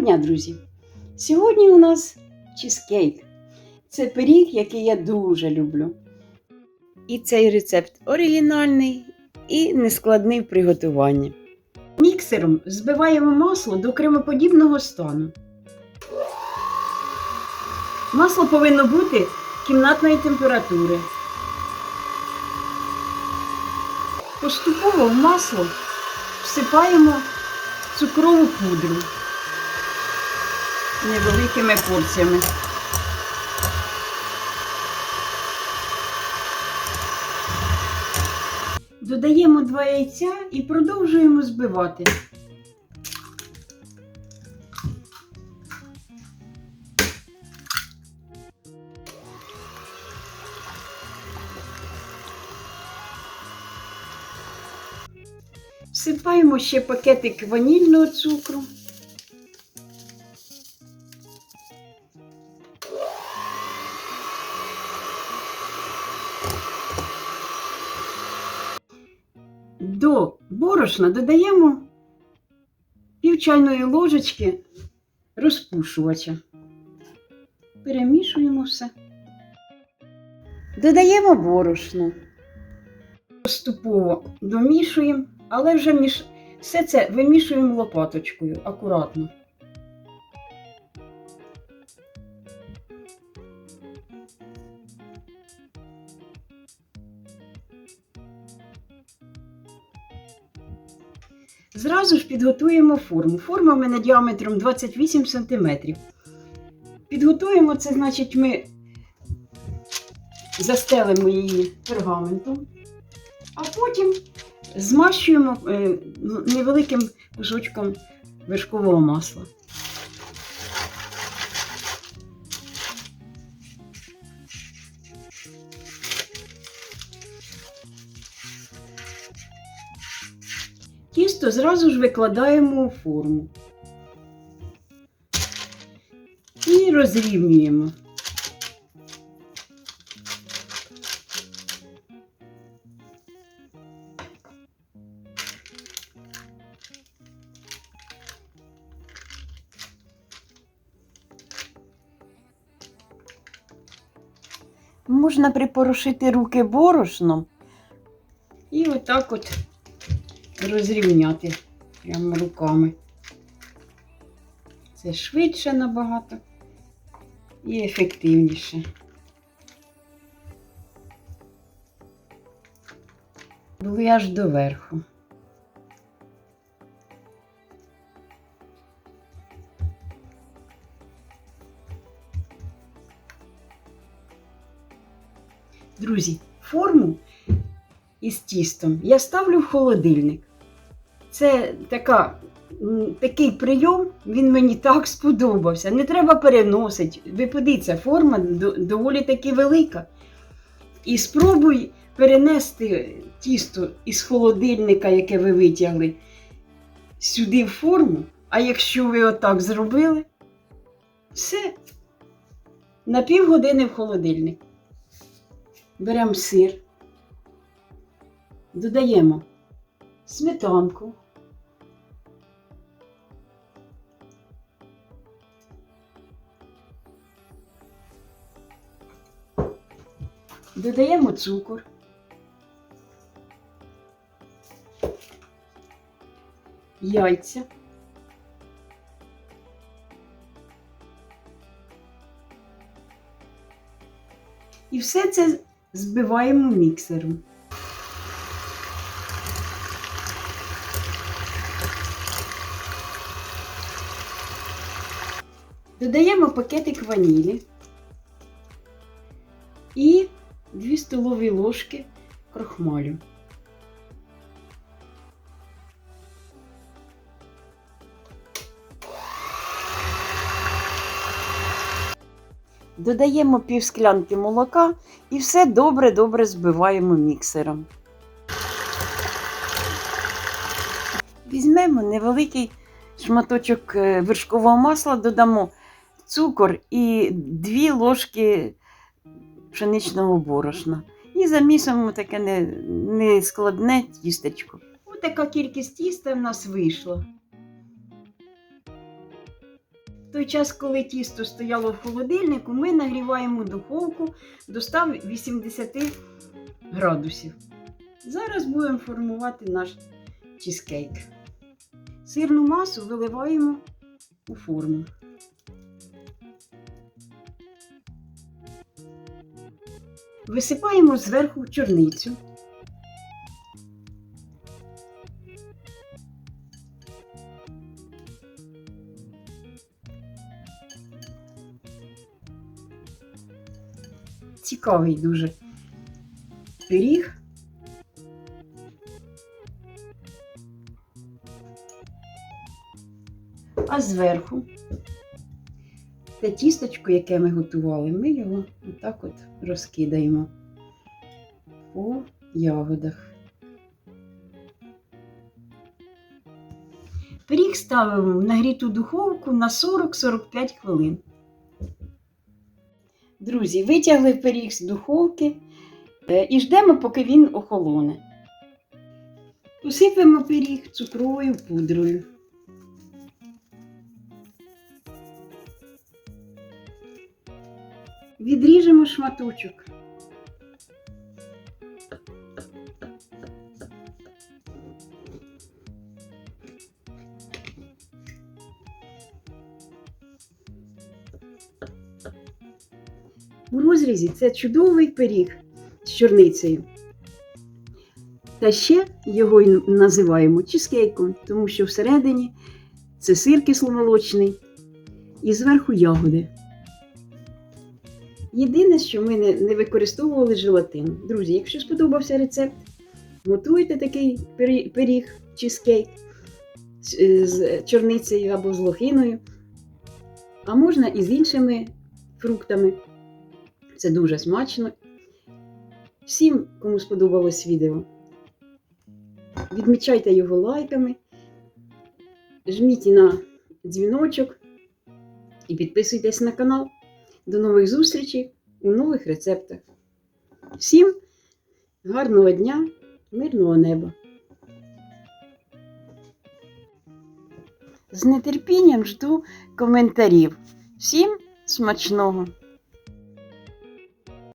дня, друзі! Сьогодні у нас чизкейк. Це пиріг, який я дуже люблю. І цей рецепт оригінальний і нескладний в приготуванні. Міксером збиваємо масло до кремоподібного стану. Масло повинно бути кімнатної температури. Поступово в масло всипаємо цукрову пудру невеликими порціями. Додаємо два яйця і продовжуємо збивати. Всипаємо ще пакетик ванільного цукру. Борошна додаємо пів чайної ложечки розпушувача. Перемішуємо все. Додаємо борошно. Поступово домішуємо, але вже між... все це вимішуємо лопаточкою акуратно. Зразу ж підготуємо форму. Форма в мене діаметром 28 см. Підготуємо це, значить, ми застелимо її пергаментом, а потім змащуємо е, невеликим кусочком вершкового масла. Тісто зразу ж викладаємо у форму і розрівнюємо. Можна припорошити руки борошном і отак от розрівняти прямо руками. Це швидше набагато і ефективніше. Були аж до верху. Друзі, форму із тістом я ставлю в холодильник. Це така, такий прийом, він мені так сподобався. Не треба переносити. Ви подивіться, форма доволі таки велика. І спробуй перенести тісто із холодильника, яке ви витягли, сюди в форму. А якщо ви отак зробили, все. На півгодини в холодильник. Беремо сир, додаємо сметанку. Додаємо цукор. Яйця. І все це збиваємо міксером. Додаємо пакетик ванілі і 2 столові ложки крохмалю. Додаємо пів склянки молока і все добре-добре збиваємо міксером. Візьмемо невеликий шматочок е, вершкового масла, додамо цукор і 2 ложки пшеничного борошна. І замісимо таке не- нескладне тістечко. Ось така кількість тіста в нас вийшла. В той час, коли тісто стояло в холодильнику, ми нагріваємо духовку до 180 градусів. Зараз будемо формувати наш чизкейк. Сирну масу виливаємо у форму. Висипаємо зверху чорницю. Цікавий дуже пиріг. А зверху те тісточко, яке ми готували, ми його отак от розкидаємо по ягодах. Пиріг ставимо в нагріту духовку на 40-45 хвилин. Друзі, витягли пиріг з духовки е, і ждемо, поки він охолоне. Посипемо пиріг цукровою пудрою. Відріжемо шматочок. У розрізі це чудовий пиріг з чорницею. Та ще його називаємо чизкейком, тому що всередині це сир кисломолочний і зверху ягоди. Єдине, що ми не, не використовували желатин. Друзі, якщо сподобався рецепт, готуйте такий пирі- пиріг, чизкейк з, е, з чорницею або з лохиною, а можна і з іншими фруктами. Це дуже смачно. Всім, кому сподобалось відео, відмічайте його лайками, жміть на дзвіночок і підписуйтесь на канал. До нових зустрічей у нових рецептах. Всім гарного дня, мирного неба! З нетерпінням жду коментарів. Всім смачного!